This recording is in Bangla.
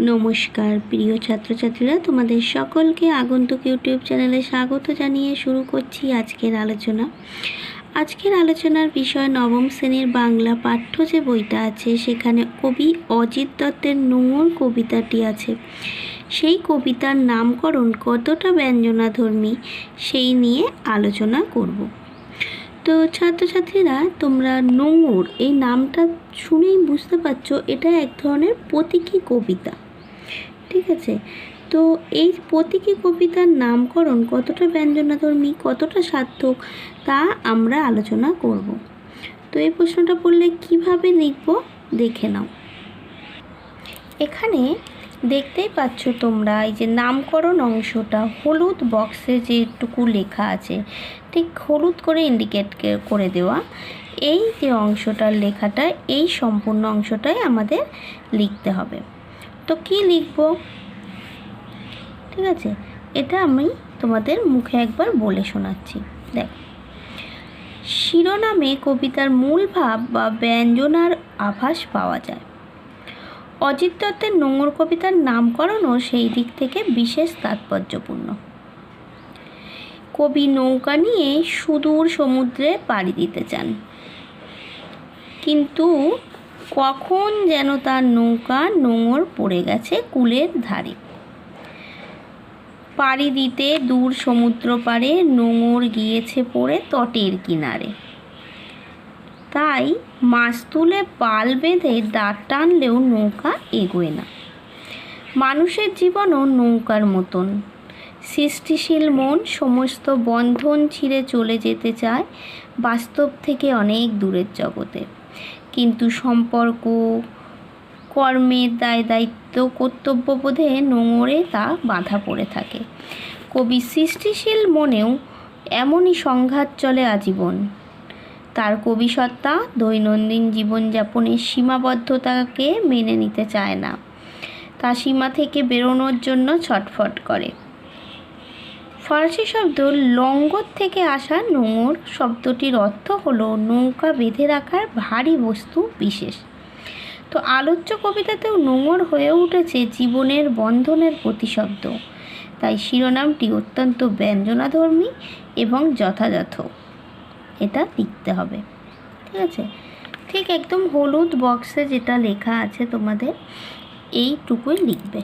নমস্কার, প্রিয় ছাত্রছাত্রীরা, তোমাদের সকলকে আগন্তুক ইউটিউব চ্যানেলে স্বাগত জানিয়ে শুরু করছি আজকের আলোচনা। আজকের আলোচনার বিষয় নবম শ্রেণির বাংলা পাঠ্য যে বইটা আছে, সেখানে কবি অজিত দত্তের নোংর কবিতাটি আছে। সেই কবিতার নামকরণ কতটা ব্যঞ্জনাধর্মী, সেই নিয়ে আলোচনা করব। তো ছাত্রছাত্রীরা, তোমরা নোংর, এই নামটা শুনেই বুঝতে পারছ, এটা এক ধরনের প্রতীকী কবিতা। ঠিক আছে তো এই প্রতীকী কবিতার নামকরণ কতটা ব্যঞ্জনাধর্মী কতটা সার্থক তা আমরা আলোচনা করব। তো এই প্রশ্নটা পড়লে কীভাবে লিখব দেখে নাও। এখানে দেখতেই পাচ্ছ তোমরা এই যে নামকরণ অংশটা হলুদ বক্সে যেটুকু লেখা আছে, ঠিক হলুদ করে ইন্ডিকেট করে দেওয়া। এই যে অংশটার লেখাটা, এই সম্পূর্ণ অংশটাই আমাদের লিখতে হবে। তো কি লিখব? ঠিক আছে, এটা আমি তোমাদের মুখে একবার বলে শোনাচ্ছি। দেখ, শিরোনামে কবিতার মূল ভাব বা ব্যঞ্জনার আভাস পাওয়া যায়। অজিত দত্তের নোংর কবিতার নামকরণও সেই দিক থেকে বিশেষ তাৎপর্যপূর্ণ। কবি নৌকা নিয়ে সুদূর সমুদ্রে পাড়ি দিতে চান। কিন্তু কখন যেন তার নৌকা নোঙর পড়ে গেছে কুলের ধারে। পাড়ি দিতে দূর সমুদ্র পাড়ে নোঙর গিয়েছে পড়ে তটের কিনারে। তাই মাছ তুলে পাল বেঁধে দাঁড় টানলেও নৌকা এগোয় না। মানুষের জীবনও নৌকার মতন। সৃষ্টিশীল মন সমস্ত বন্ধন ছিঁড়ে চলে যেতে চায় বাস্তব থেকে অনেক দূরের জগতে। কিন্তু সম্পর্ক কর্মের দায় দায়িত্ব, কর্তব্যবোধে নোংরে তা বাধা পড়ে থাকে। কবি সৃষ্টিশীল মনেও এমনই সংঘাত চলে আজীবন। তার কবিসত্তা দৈনন্দিন জীবনযাপনের সীমাবদ্ধতাকে মেনে নিতে চায় না। তা সীমা থেকে বেরোনোর জন্য ছটফট করে। ফরাসি শব্দ লঙ্গর থেকে আসা নোঙর শব্দটির অর্থ হলো নৌকা বেঁধে রাখার ভারী বস্তু বিশেষ। তো আলোচ্য কবিতাতেও নোঙর হয়ে উঠেছে জীবনের বন্ধনের প্রতিশব্দ। তাই শিরোনামটি অত্যন্ত ব্যঞ্জনাধর্মী এবং যথাযথ। এটা লিখতে হবে। ঠিক আছে? ঠিক একদম হলুদ বক্সে যেটা লেখা আছে তোমাদের, এইটুকুই লিখবে।